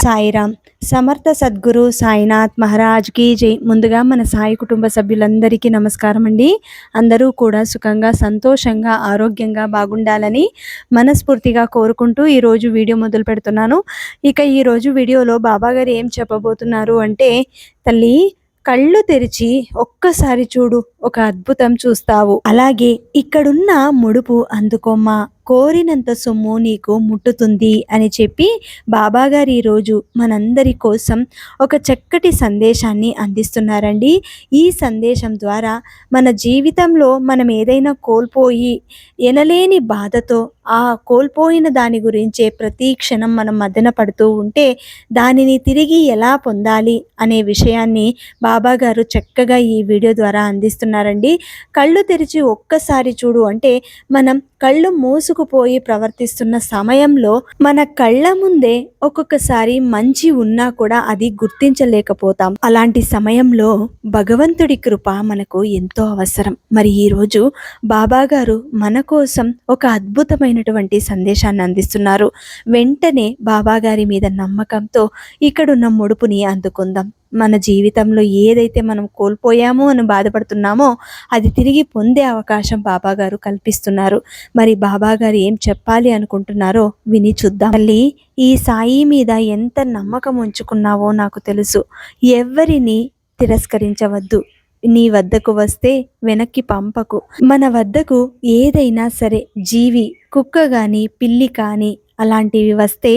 సాయిరామ్. సమర్థ సద్గురు సాయినాథ్ మహారాజ్కి జై. ముందుగా మన సాయి కుటుంబ సభ్యులందరికీ నమస్కారం అండి. అందరూ కూడా సుఖంగా సంతోషంగా ఆరోగ్యంగా బాగుండాలని మనస్ఫూర్తిగా కోరుకుంటూ ఈరోజు వీడియో మొదలు పెడుతున్నాను. ఇక ఈరోజు వీడియోలో బాబాగారు ఏం చెప్పబోతున్నారు అంటే తల్లి కళ్ళు తెరిచి ఒక్కసారి చూడు ఒక అద్భుతం చూస్తావు. అలాగే ఇక్కడున్న ముడుపు అందుకోమ్మా. కోరినంత సొమ్ము నీకు ముట్టుతుంది అని చెప్పి బాబాగారు ఈరోజు మనందరి కోసం ఒక చక్కటి సందేశాన్ని అందిస్తున్నారండి. ఈ సందేశం ద్వారా మన జీవితంలో మనం ఏదైనా కోల్పోయి ఎనలేని బాధతో ఆ కోల్పోయిన దాని గురించే ప్రతి క్షణం మనం మదన పడుతూ ఉంటే దానిని తిరిగి ఎలా పొందాలి అనే విషయాన్ని బాబాగారు చక్కగా ఈ వీడియో ద్వారా అందిస్తున్నారండి. కళ్ళు తెరిచి ఒక్కసారి చూడు అంటే మనం కళ్ళు మూసుకుపోయి ప్రవర్తిస్తున్న సమయంలో మన కళ్ళ ముందే ఒక్కొక్కసారి మంచి ఉన్నా కూడా అది గుర్తించలేకపోతాం. అలాంటి సమయంలో భగవంతుడి కృప మనకు ఎంతో అవసరం. మరి ఈరోజు బాబా గారు మన కోసం ఒక అద్భుతమైనటువంటి సందేశాన్ని అందిస్తున్నారు. వెంటనే బాబాగారి మీద నమ్మకంతో ఇక్కడున్న ముడుపుని అందుకుందాం. మన జీవితంలో ఏదైతే మనం కోల్పోయామో అని బాధపడుతున్నామో అది తిరిగి పొందే అవకాశం బాబాగారు కల్పిస్తున్నారు. మరి బాబాగారు ఏం చెప్పాలి అనుకుంటున్నారో విని చూద్దాం. మళ్ళీ ఈ సాయి మీద ఎంత నమ్మకం ఉంచుకున్నావో నాకు తెలుసు. ఎవరిని తిరస్కరించవద్దు. నీ వద్దకు వస్తే వెనక్కి పంపకు. మన వద్దకు ఏదైనా సరే జీవి కుక్క కానీ పిల్లి కానీ అలాంటివి వస్తే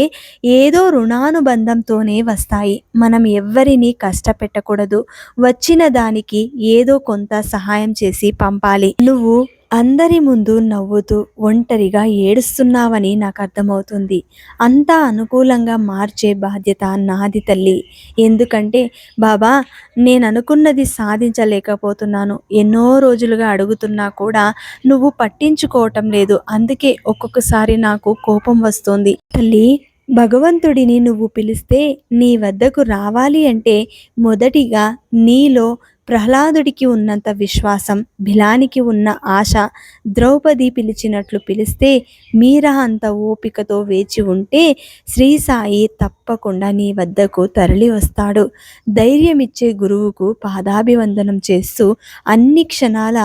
ఏదో రుణానుబంధంతోనే వస్తాయి. మనం ఎవ్వరిని కష్టపెట్టకూడదు. వచ్చిన దానికి ఏదో కొంత సహాయం చేసి పంపాలి. నువ్వు అందరి ముందు నవ్వుతూ ఒంటరిగా ఏడుస్తున్నావని నాకు అర్థమవుతుంది. అంతా అనుకూలంగా మార్చే బాధ్యత నాది తల్లి. ఎందుకంటే బాబా నేను అనుకున్నది సాధించలేకపోతున్నాను. ఎన్నో రోజులుగా అడుగుతున్నా కూడా నువ్వు పట్టించుకోవటం లేదు. అందుకే ఒక్కొక్కసారి నాకు కోపం వస్తుంది. తల్లి భగవంతుడిని నువ్వు పిలిస్తే నీ వద్దకు రావాలి అంటే మొదటిగా నీలో ప్రహ్లాదుడికి ఉన్నంత విశ్వాసం బిలానికి ఉన్న ఆశ ద్రౌపది పిలిచినట్లు పిలిస్తే మీరా అంత ఓపికతో వేచి ఉంటే శ్రీ సాయి తప్పకుండా నీ వద్దకు తరలి వస్తాడు. ధైర్యమిచ్చే గురువుకు పాదాభివందనం చేస్తూ అన్ని క్షణాల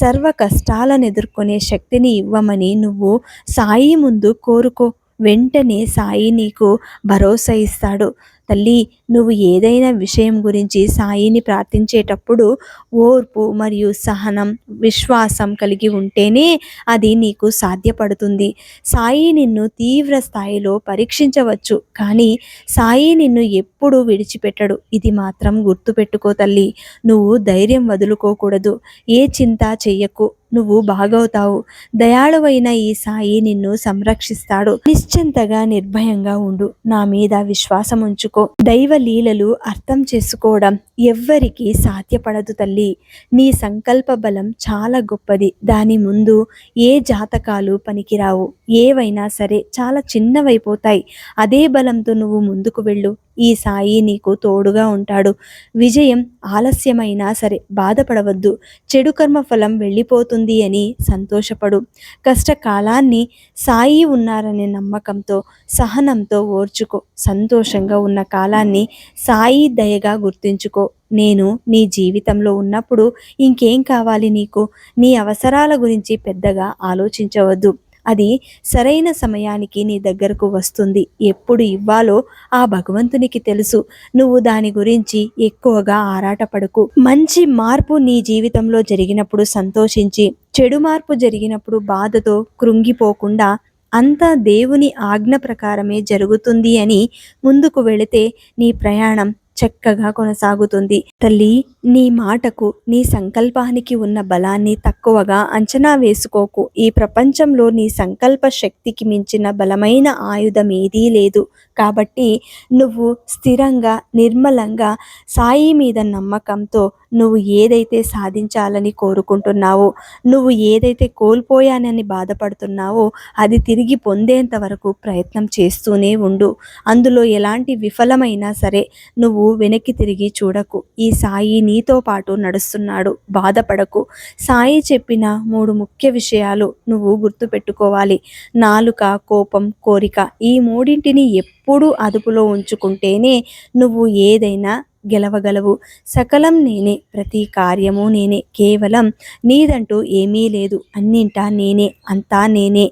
సర్వ కష్టాలను ఎదుర్కొనే శక్తిని ఇవ్వమని నువ్వు సాయి ముందు కోరుకో. వెంటనే సాయి నీకు భరోసా ఇస్తాడు. తల్లి నువ్వు ఏదైనా విషయం గురించి సాయిని ప్రార్థించేటప్పుడు ఓర్పు మరియు సహనం విశ్వాసం కలిగి ఉంటేనే అది నీకు సాధ్యపడుతుంది. సాయి నిన్ను తీవ్ర స్థాయిలో పరీక్షించవచ్చు కానీ సాయి నిన్ను ఎప్పుడూ విడిచిపెట్టడు. ఇది మాత్రం గుర్తుపెట్టుకో తల్లి. నువ్వు ధైర్యం వదులుకోకూడదు. ఏ చింత చెయ్యకు. నువ్వు బాగవుతావు. దయాళువైన ఈ సాయి నిన్ను సంరక్షిస్తాడు. నిశ్చింతగా నిర్భయంగా ఉండు. నా మీద విశ్వాసం ఉంచుకో దైవ లీలలు అర్థం చేసుకోవడం ఎవ్వరికి సాధ్యపడదు తల్లి. నీ సంకల్ప బలం చాలా గొప్పది. దాని ముందు ఏ జాతకాలు పనికిరావు. ఏవైనా సరే చాలా చిన్నవైపోతాయి. అదే బలంతో నువ్వు ముందుకు వెళ్ళు. ఈ సాయి నీకు తోడుగా ఉంటాడు. విజయం ఆలస్యమైనా సరే బాధపడవద్దు. చెడు కర్మ ఫలం వెళ్ళిపోతుంది అని సంతోషపడు. కష్టకాలాన్ని సాయి ఉన్నారనే నమ్మకంతో సహనంతో ఓర్చుకో. సంతోషంగా ఉన్న కాలాన్ని సాయి దయగా గుర్తుంచుకో. నేను నీ జీవితంలో ఉన్నప్పుడు ఇంకేం కావాలి నీకు? నీ అవసరాల గురించి పెద్దగా ఆలోచించవద్దు. అది సరైన సమయానికి నీ దగ్గరకు వస్తుంది. ఎప్పుడు ఇవ్వాలో ఆ భగవంతునికి తెలుసు. నువ్వు దాని గురించి ఎక్కువగా ఆరాటపడకు. మంచి మార్పు నీ జీవితంలో జరిగినప్పుడు సంతోషించి చెడు మార్పు జరిగినప్పుడు బాధతో కృంగిపోకుండా అంతా దేవుని ఆజ్ఞ ప్రకారమే జరుగుతుంది అని ముందుకు వెళితే నీ ప్రయాణం చక్కగా కొనసాగుతుంది. తల్లి నీ మాటకు నీ సంకల్పానికి ఉన్న బలాన్ని తక్కువగా అంచనా వేసుకోకు. ఈ ప్రపంచంలో నీ సంకల్ప శక్తికి మించిన బలమైన ఆయుధం ఏదీ లేదు. కాబట్టి నువ్వు స్థిరంగా నిర్మలంగా సాయి మీద నమ్మకంతో నువ్వు ఏదైతే సాధించాలని కోరుకుంటున్నావో నువ్వు ఏదైతే కోల్పోయానని బాధపడుతున్నావో అది తిరిగి పొందేంత వరకు ప్రయత్నం చేస్తూనే ఉండు. అందులో ఎలాంటి విఫలమైనా సరే నువ్వు వెనక్కి తిరిగి చూడకు. ఈ సాయిని నీతో పాటు నడుస్తున్నాడు. బాధపడకు. సాయి చెప్పిన మూడు ముఖ్య విషయాలు నువ్వు గుర్తుపెట్టుకోవాలి. నాలుక కోపం కోరిక ఈ మూడింటిని ఎప్పుడూ అదుపులో ఉంచుకుంటేనే నువ్వు ఏదైనా గెలవగలవు. సకలం నేనే ప్రతి కార్యము నేనే. కేవలం నీదంటూ ఏమీ లేదు. అన్నింటా నేనే అంతా నేనే.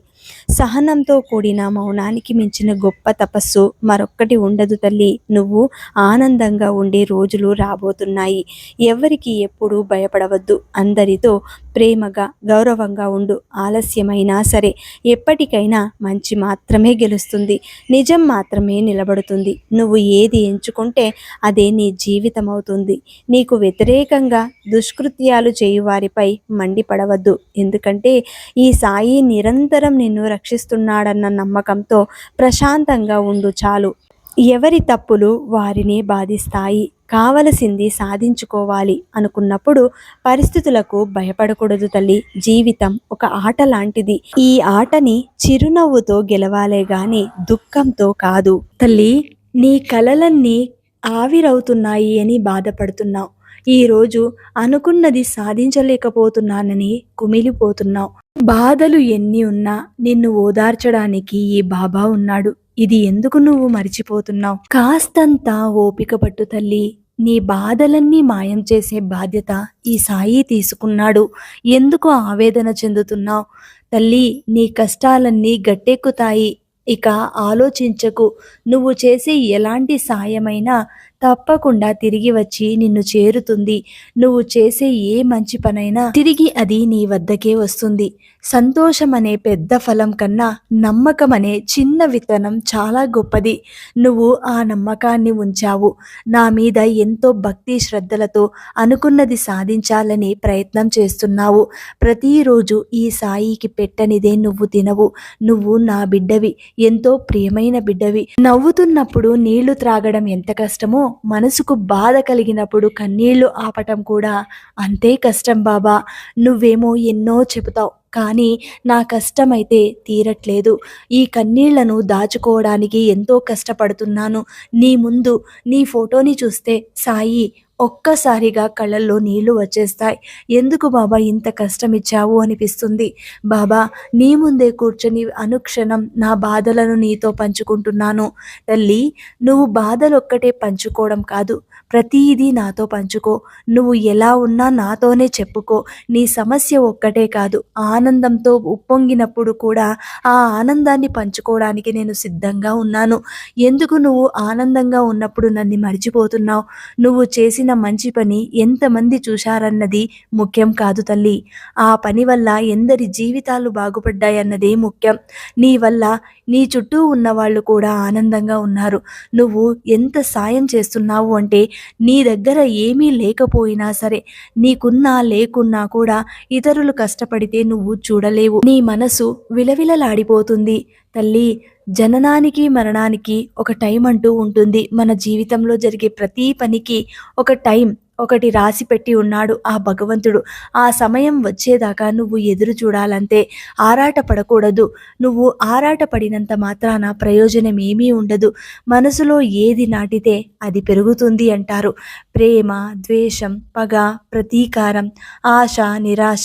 సహనంతో కూడిన మౌనానికి మించిన గొప్ప తపస్సు మరొక్కటి ఉండదు తల్లి. నువ్వు ఆనందంగా ఉండే రోజులు రాబోతున్నాయి. ఎవరికి ఎప్పుడూ భయపడవద్దు. అందరితో ప్రేమగా గౌరవంగా ఉండు. ఆలస్యమైనా సరే ఎప్పటికైనా మంచి మాత్రమే గెలుస్తుంది. నిజం మాత్రమే నిలబడుతుంది. నువ్వు ఏది ఎంచుకుంటే అదే నీ జీవితం అవుతుంది నీకు వ్యతిరేకంగా దుష్కృత్యాలు చేయు వారిపై మండిపడవద్దు. ఎందుకంటే ఈ సాయి నిరంతరం నిన్ను రక్షిస్తున్నాడన్న నమ్మకంతో ప్రశాంతంగా ఉండు చాలు. ఎవరి తప్పులు వారిని బాధిస్తాయి. కావలసింది సాధించుకోవాలి అనుకున్నప్పుడు పరిస్థితులకు భయపడకూడదు తల్లి. జీవితం ఒక ఆట లాంటిది. ఈ ఆటని చిరునవ్వుతో గెలవాలే గాని దుఃఖంతో కాదు. తల్లి నీ కలలన్నీ ఆవిరవుతున్నాయి అని బాధపడుతున్నావు. ఈరోజు అనుకున్నది సాధించలేకపోతున్నానని కుమిలిపోతున్నావు. బాధలు ఎన్ని ఉన్నా నిన్ను ఓదార్చడానికి ఈ బాబా ఉన్నాడు. ఇది ఎందుకు నువ్వు మర్చిపోతున్నావు? కాస్తంత ఓపిక పట్టు తల్లి. నీ బాధలన్నీ మాయం చేసే బాధ్యత ఈ సాయి తీసుకున్నాడు. ఎందుకు ఆవేదన చెందుతున్నావు? తల్లి నీ కష్టాలన్నీ గట్టెక్కుతాయి. ఇక ఆలోచించకు. నువ్వు చేసే ఎలాంటి సాయమైనా తప్పకుండా తిరిగి వచ్చి నిన్ను చేరుతుంది. నువ్వు చేసే ఏ మంచి పనైనా తిరిగి అది నీ వద్దకే వస్తుంది. సంతోషం అనే పెద్ద ఫలం కన్నా నమ్మకం అనే చిన్న విత్తనం చాలా గొప్పది. నువ్వు ఆ నమ్మకాన్ని ఉంచావు. నా మీద ఎంతో భక్తి శ్రద్ధలతో అనుకున్నది సాధించాలని ప్రయత్నం చేస్తున్నావు. ప్రతిరోజు ఈ సాయికి పెట్టనిదే నువ్వు తినవు. నువ్వు నా బిడ్డవి. ఎంతో ప్రియమైన బిడ్డవి. నవ్వుతున్నప్పుడు నీళ్ళు త్రాగడం ఎంత కష్టమో మనసుకు బాధ కలిగినప్పుడు కన్నీళ్ళు ఆపటం కూడా అంతే కష్టం బాబా. నువ్వేమో ఎన్నో చెబుతావు. కానీ నా కష్టమైతే తీరట్లేదు. ఈ కన్నీళ్ళను దాచుకోవడానికి ఎంతో కష్టపడుతున్నాను. నీ ముందు నీ ఫోటోని చూస్తే సాయి ఒక్కసారిగా కళ్ళల్లో నీళ్ళు వచ్చేస్తాయి. ఎందుకు బాబా ఇంత కష్టం ఇచ్చావు అనిపిస్తుంది. బాబా నీ ముందే కూర్చొని అనుక్షణం నా బాధలను నీతో పంచుకుంటున్నాను. తల్లి నువ్వు బాధలు ఒక్కటే పంచుకోవడం కాదు. ప్రతిదీ నాతో పంచుకో. నువ్వు ఎలా ఉన్నా నాతోనే చెప్పుకో. నీ సమస్య ఒక్కటే కాదు. ఆనందంతో ఉప్పొంగినప్పుడు కూడా ఆ ఆనందాన్ని పంచుకోవడానికి నేను సిద్ధంగా ఉన్నాను. ఎందుకు నువ్వు ఆనందంగా ఉన్నప్పుడు నన్ను మర్చిపోతున్నావు? నువ్వు చేసిన మంచి పని ఎంతమంది చూశారన్నది ముఖ్యం కాదు తల్లి. ఆ పని వల్ల ఎందరి జీవితాలు బాగుపడ్డాయన్నదే ముఖ్యం. నీ వల్ల నీ చుట్టూ ఉన్న వాళ్ళు కూడా ఆనందంగా ఉన్నారు. నువ్వు ఎంత సాయం చేస్తున్నావు అంటే నీ దగ్గర ఏమీ లేకపోయినా సరే నీకున్నా లేకున్నా కూడా ఇతరులు కష్టపడితే నువ్వు చూడలేవు. నీ మనసు విలవిలలాడిపోతుంది. తల్లి జననానికి మరణానికి ఒక టైం అంటూ ఉంటుంది. మన జీవితంలో జరిగే ప్రతి పనికి ఒక టైం ఒకటి రాసి పెట్టి ఉన్నాడు ఆ భగవంతుడు. ఆ సమయం వచ్చేదాకా నువ్వు ఎదురు చూడాలంతే. ఆరాట పడకూడదు. నువ్వు ఆరాట పడినంత మాత్రాన ప్రయోజనం ఏమీ ఉండదు. మనసులో ఏది నాటితే అది పెరుగుతుంది అంటారు. ప్రేమ ద్వేషం పగ ప్రతీకారం ఆశ నిరాశ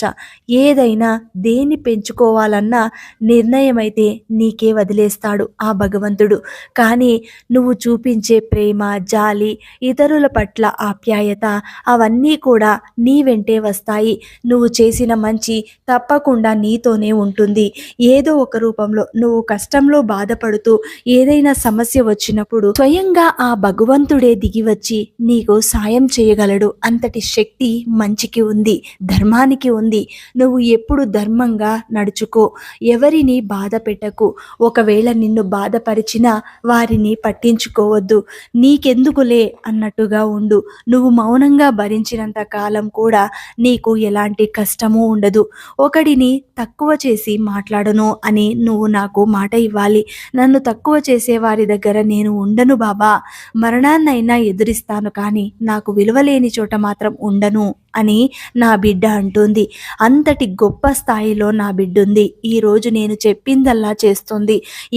ఏదైనా దేన్ని పెంచుకోవాలన్నా నిర్ణయమైతే నీకే వదిలేస్తాడు ఆ భగవంతుడు. కానీ నువ్వు చూపించే ప్రేమ జాలి ఇతరుల పట్ల ఆప్యాయత అవన్నీ కూడా నీ వెంటే వస్తాయి. నువ్వు చేసిన మంచి తప్పకుండా నీతోనే ఉంటుంది. ఏదో ఒక రూపంలో నువ్వు కష్టంలో బాధపడుతూ ఏదైనా సమస్య వచ్చినప్పుడు స్వయంగా ఆ భగవంతుడే దిగి వచ్చి నీకు సాయం చేయగలడు. అంతటి శక్తి మంచికి ఉంది ధర్మానికి ఉంది. నువ్వు ఎప్పుడు ధర్మంగా నడుచుకో ఎవరిని బాధ పెట్టకు. ఒకవేళ నిన్ను బాధపరిచినా వారిని పట్టించుకోవద్దు. నీకెందుకులే అన్నట్టుగా ఉండు. నువ్వు మౌనంగా భరించినంత కాలం కూడా నీకు ఎలాంటి కష్టము ఉండదు. ఒకడిని తక్కువ చేసి మాట్లాడను అని నువ్వు నాకు మాట ఇవ్వాలి. నన్ను తక్కువ చేసే వారి దగ్గర నేను ఉండను బాబా. మరణాన్నైనా ఎదురిస్తాను కానీ నాకు విలువలేని చోట మాత్రం ఉండను. అని నా బిడ్డ అంటుంది. అంతటి గొప్ప స్థాయిలో నా బిడ్డ ఉంది ఈరోజు నేను చెప్పిందల్లా చేస్తుంది.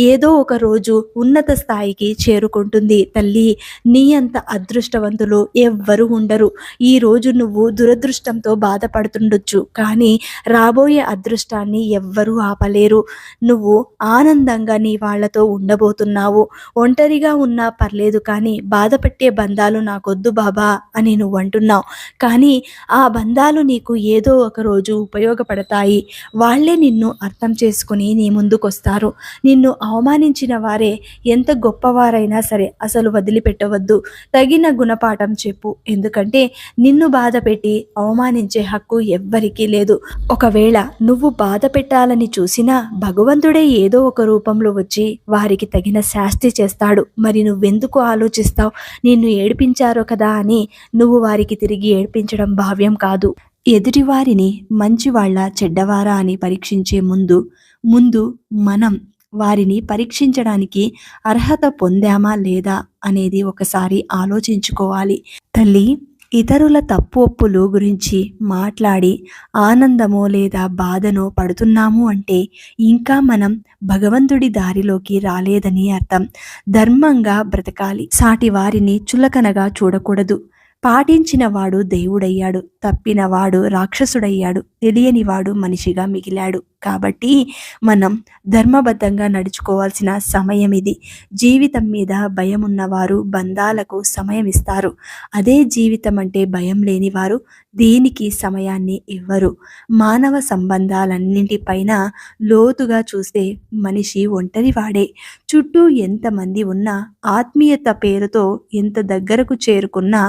ఏదో ఒక రోజు ఉన్నత స్థాయికి చేరుకుంటుంది. తల్లి నీ అంత అదృష్టవంతులు ఎవ్వరు ఉండరు. ఈ రోజు నువ్వు దురదృష్టంతో బాధపడుతుండొచ్చు. కానీ రాబోయే అదృష్టాన్ని ఎవ్వరూ ఆపలేరు. నువ్వు ఆనందంగా నీ వాళ్ళతో ఉండబోతున్నావు. ఒంటరిగా ఉన్నా పర్లేదు కానీ బాధపెట్టే బంధాలు నాకొద్దు బాబా అని నువ్వు అంటున్నావు కానీ ఆ బంధాలు నీకు ఏదో ఒక రోజు ఉపయోగపడతాయి. వాళ్ళే నిన్ను అర్థం చేసుకుని నీ ముందుకొస్తారు. నిన్ను అవమానించిన వారే ఎంత గొప్పవారైనా సరే అసలు వదిలిపెట్టవద్దు. తగిన గుణపాఠం చెప్పు. ఎందుకంటే నిన్ను బాధ పెట్టి అవమానించే హక్కు ఎవ్వరికీ లేదు. ఒకవేళ నువ్వు బాధ పెట్టాలని చూసినా భగవంతుడే ఏదో ఒక రూపంలో వచ్చి వారికి తగిన శాస్తి చేస్తాడు. మరి నువ్వెందుకు ఆలోచిస్తావు? నిన్ను ఏడిపించారో కదా అని నువ్వు వారికి తిరిగి ఏడిపించడం భావ్యం కాదు. ఎదుటివారిని మంచివాళ్ళ చెడ్డవారా అని పరీక్షించే ముందు ముందు మనం వారిని పరీక్షించడానికి అర్హత పొందామా లేదా అనేది ఒకసారి ఆలోచించుకోవాలి. తల్లి ఇతరుల తప్పు ఒప్పులు గురించి మాట్లాడి ఆనందమో లేదా బాధనో పడుతున్నాము అంటే ఇంకా మనం భగవంతుడి దారిలోకి రాలేదని అర్థం. ధర్మంగా బ్రతకాలి. సాటి వారిని చులకనగా చూడకూడదు. పాటించినవాడు దేవుడయ్యాడు తప్పినవాడు రాక్షసుడయ్యాడు తెలియనివాడు మనిషిగా మిగిలాడు. కాబట్టి మనం ధర్మబద్ధంగా నడుచుకోవాల్సిన సమయం ఇది. జీవితం మీద భయం ఉన్నవారు బంధాలకు సమయం ఇస్తారు. అదే జీవితం అంటే భయం లేనివారు దేనికి సమయాన్ని ఇవ్వరు. మానవ సంబంధాలన్నింటిపైన లోతుగా చూస్తే మనిషి ఒంటరివాడే. చుట్టూ ఎంతమంది ఉన్నా ఆత్మీయత పేరుతో ఎంత దగ్గరకు చేరుకున్నా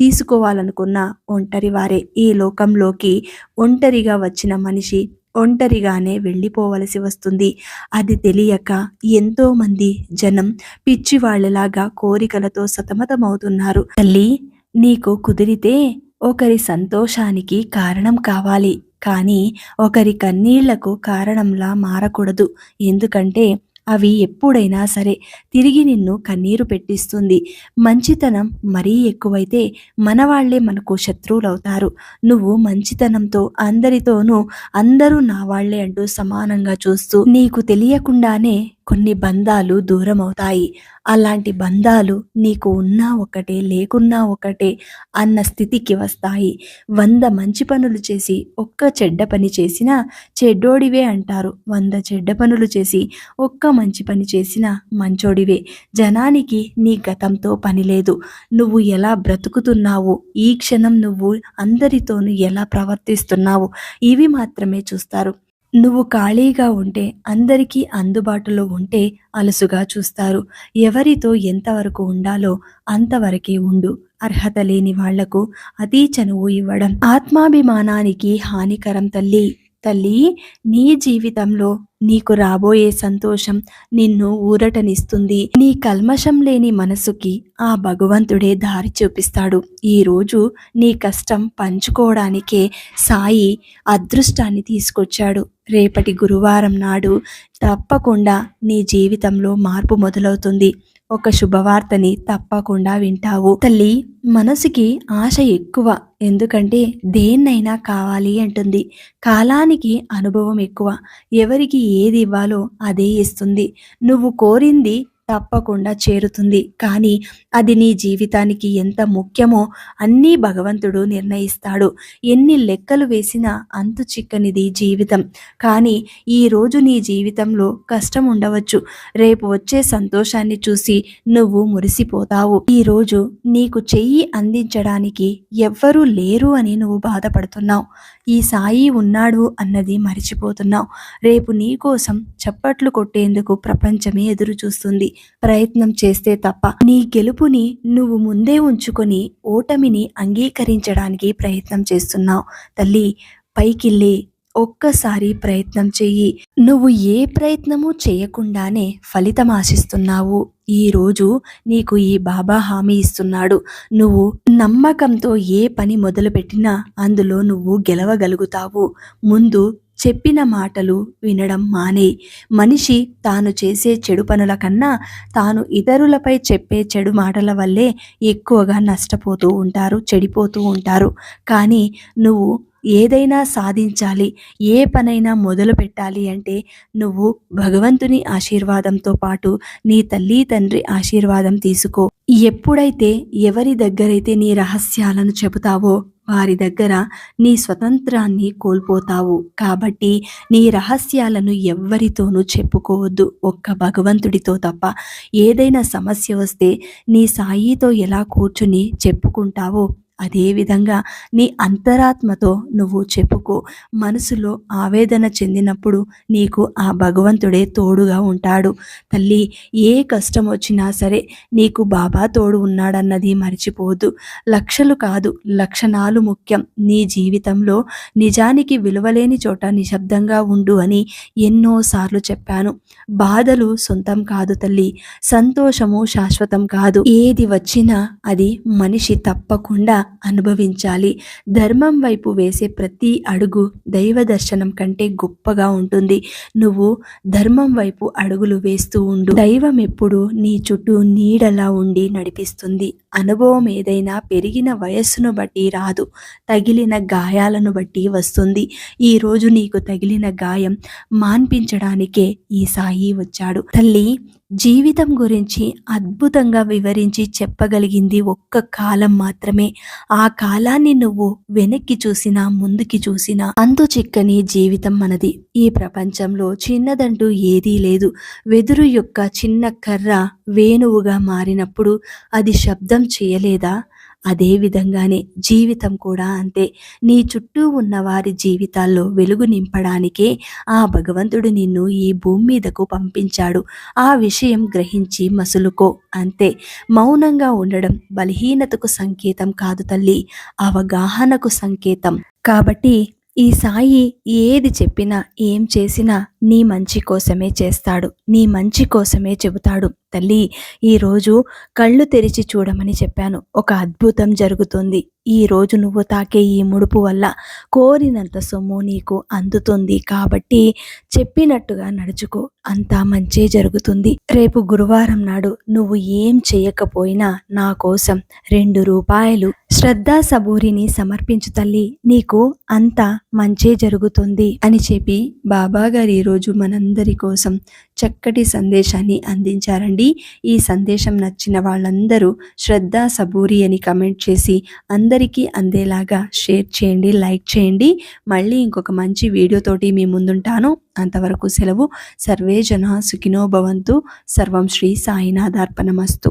తీసుకోవాలనుకున్నా ఒంటరివారే. ఈ లోకంలోకి ఒంటరిగా వచ్చిన మనిషి ఒంటరిగానే వెళ్ళిపోవలసి వస్తుంది. అది తెలియక ఎంతోమంది జనం పిచ్చివాళ్ళలాగా కోరికలతో సతమతమవుతున్నారు. తల్లి నీకు కుదిరితే ఒకరి సంతోషానికి కారణం కావాలి. కానీ ఒకరి కన్నీళ్ళకు కారణంలా మారకూడదు. ఎందుకంటే అవి ఎప్పుడైనా సరే తిరిగి నిన్ను కన్నీరు పెట్టిస్తుంది. మంచితనం మరీ ఎక్కువైతే మనవాళ్ళే మనకు శత్రువులవుతారు. నువ్వు మంచితనంతో అందరితోనూ అందరూ నా వాళ్ళే అంటూ సమానంగా చూస్తూ నీకు తెలియకుండానే కొన్ని బంధాలు దూరం అవుతాయి అలాంటి బంధాలు నీకు ఉన్నా ఒకటే లేకున్నా ఒకటే అన్న స్థితికి వస్తాయి. వంద మంచి పనులు చేసి ఒక్క చెడ్డ పని చేసినా చెడ్డోడివే అంటారు. వంద చెడ్డ పనులు చేసి ఒక్క మంచి పని చేసినా మంచోడివే. జనానికి నీ గతంతో పని లేదు. నువ్వు ఎలా బ్రతుకుతున్నావు? ఈ క్షణం నువ్వు అందరితోనూ ఎలా ప్రవర్తిస్తున్నావు? ఇవి మాత్రమే చూస్తారు. నువ్వు ఖాళీగా ఉంటే అందరికీ అందుబాటులో ఉంటే అలసుగా చూస్తారు. ఎవరితో ఎంతవరకు ఉండాలో అంతవరకే ఉండు. అర్హత లేని వాళ్ళకు అతి చనువు ఇవ్వడం. ఆత్మాభిమానానికి హానికరం తల్లి. తల్లి నీ జీవితంలో నీకు రాబోయే సంతోషం నిన్ను ఊరటనిస్తుంది. నీ కల్మషం లేని మనసుకి ఆ భగవంతుడే దారి చూపిస్తాడు. ఈరోజు నీ కష్టం పంచుకోవడానికే సాయి అదృష్టాన్ని తీసుకొచ్చాడు. రేపటి గురువారం నాడు తప్పకుండా నీ జీవితంలో మార్పు మొదలవుతుంది. ఒక శుభవార్తని తప్పకుండా వింటావు. తల్లి మనసుకి ఆశ ఎక్కువ. ఎందుకంటే దేన్నైనా కావాలి అంటుంది. కాలానికి అనుభవం ఎక్కువ. ఎవరికి ఏది ఇవ్వాలో అదే ఇస్తుంది. నువ్వు కోరింది తప్పకుండా చేరుతుంది. కానీ అది నీ జీవితానికి ఎంత ముఖ్యమో అన్నీ భగవంతుడు నిర్ణయిస్తాడు. ఎన్ని లెక్కలు వేసినా అంతు చిక్కనిది జీవితం. కానీ ఈ రోజు నీ జీవితంలో కష్టం ఉండవచ్చు. రేపు వచ్చే సంతోషాన్ని చూసి నువ్వు మురిసిపోతావు. ఈరోజు నీకు చెయ్యి అందించడానికి ఎవ్వరూ లేరు అని నువ్వు బాధపడుతున్నావు. ఈ సాయి ఉన్నాడు అన్నది మరిచిపోతున్నావు. రేపు నీ కోసం చప్పట్లు కొట్టేందుకు ప్రపంచమే ఎదురు చూస్తుంది ప్రయత్నం చేస్తే తప్ప నీ గెలుపుని నువ్వు ముందే ఉంచుకొని ఓటమిని అంగీకరించడానికి ప్రయత్నం చేస్తున్నావు. తల్లి పైకిల్లి. ఒక్కసారి ప్రయత్నం చెయ్యి. నువ్వు ఏ ప్రయత్నము చేయకుండానే ఫలితం ఆశిస్తున్నావు. ఈ రోజు నీకు ఈ బాబా హామీ ఇస్తున్నాడు. నువ్వు నమ్మకంతో ఏ పని మొదలుపెట్టినా అందులో నువ్వు గెలవగలుగుతావు. ముందు చెప్పిన మాటలు వినడం మానే. మనిషి తాను చేసే చెడు పనుల కన్నా తాను ఇతరులపై చెప్పే చెడు మాటల వల్లే ఎక్కువగా నష్టపోతూ ఉంటారు చెడిపోతూ ఉంటారు. కానీ నువ్వు ఏదైనా సాధించాలి ఏ పనైనా మొదలు పెట్టాలి అంటే నువ్వు భగవంతుని ఆశీర్వాదంతో పాటు నీ తల్లి తండ్రి ఆశీర్వాదం తీసుకో. ఎప్పుడైతే ఎవరి దగ్గరైతే నీ రహస్యాలను చెబుతావో వారి దగ్గర నీ స్వతంత్రాన్ని కోల్పోతావు. కాబట్టి నీ రహస్యాలను ఎవ్వరితోనూ చెప్పుకోవద్దు ఒక్క భగవంతుడితో తప్ప. ఏదైనా సమస్య వస్తే నీ సాయితో ఎలా కూర్చుని చెప్పుకుంటావో అదేవిధంగా నీ అంతరాత్మతో నువ్వు చెప్పుకో. మనసులో ఆవేదన చెందినప్పుడు నీకు ఆ భగవంతుడే తోడుగా ఉంటాడు. తల్లి ఏ కష్టం వచ్చినా సరే నీకు బాబా తోడు ఉన్నాడన్నది మర్చిపోవద్దు. లక్షలు కాదు లక్షణాలు ముఖ్యం. నీ జీవితంలో నిజానికి విలువలేని చోట నిశ్శబ్దంగా ఉండు అని ఎన్నోసార్లు చెప్పాను. బాధలు సొంతం కాదు తల్లి సంతోషము శాశ్వతం కాదు. ఏది వచ్చినా అది మనిషి తప్పకుండా అనుభవించాలి. ధర్మం వైపు వేసే ప్రతి అడుగు దైవ దర్శనం కంటే గొప్పగా ఉంటుంది. నువ్వు ధర్మం వైపు అడుగులు వేస్తూ ఉండు. దైవం ఎప్పుడు నీ చుట్టూ నీడలా ఉండి నడిపిస్తుంది. అనుభవం ఏదైనా పెరిగిన వయస్సును బట్టి రాదు. తగిలిన గాయాలను బట్టి వస్తుంది. ఈరోజు నీకు తగిలిన గాయం మాన్పించడానికే ఈ సాయి వచ్చాడు. తల్లి జీవితం గురించి అద్భుతంగా వివరించి చెప్పగలిగింది ఒక్క కాలం మాత్రమే. ఆ కాలాన్ని నువ్వు వెనక్కి చూసినా ముందుకి చూసినా అంతు చిక్కని జీవితం మనది. ఈ ప్రపంచంలో చిన్నదంటూ ఏదీ లేదు. వెదురు యొక్క చిన్న కర్ర వేణువుగా మారినప్పుడు అది శబ్దం చేయలేదా? అదే విధంగానే జీవితం కూడా అంతే. నీ చుట్టూ ఉన్న వారి జీవితాల్లో వెలుగు నింపడానికే ఆ భగవంతుడు నిన్ను ఈ భూమి మీదకు పంపించాడు. ఆ విషయం గ్రహించి మసులుకో అంతే. మౌనంగా ఉండడం బలహీనతకు సంకేతం కాదు తల్లి అవగాహనకు సంకేతం. కాబట్టి ఈ సాయి ఏది చెప్పినా ఏం చేసినా నీ మంచి కోసమే చేస్తాడు. నీ మంచి కోసమే చెబుతాడు. తల్లి ఈరోజు కళ్ళు తెరిచి చూడమని చెప్పాను. ఒక అద్భుతం జరుగుతుంది. ఈ రోజు నువ్వు తాకే ఈ ముడుపు వల్ల కోరినంత సొమ్ము నీకు అందుతుంది. కాబట్టి చెప్పినట్టుగా నడుచుకో. అంతా మంచే జరుగుతుంది. రేపు గురువారం నాడు నువ్వు ఏం చేయకపోయినా నా కోసం రెండు రూపాయలు శ్రద్ధా సబూరిని సమర్పించు తల్లి. నీకు అంతా మంచే జరుగుతుంది అని చెప్పి బాబా ఈరోజు ఈరోజు మనందరి కోసం చక్కటి సందేశాన్ని అందించారండి. ఈ సందేశం నచ్చిన వాళ్ళందరూ శ్రద్ధ సబూరి అని కమెంట్ చేసి అందరికీ అందేలాగా షేర్ చేయండి లైక్ చేయండి. మళ్ళీ ఇంకొక మంచి వీడియోతోటి మీ ముందుంటాను. అంతవరకు సెలవు. సర్వే జన సుఖినో భవంతు. సర్వం శ్రీ సాయినాథార్పణమస్తు.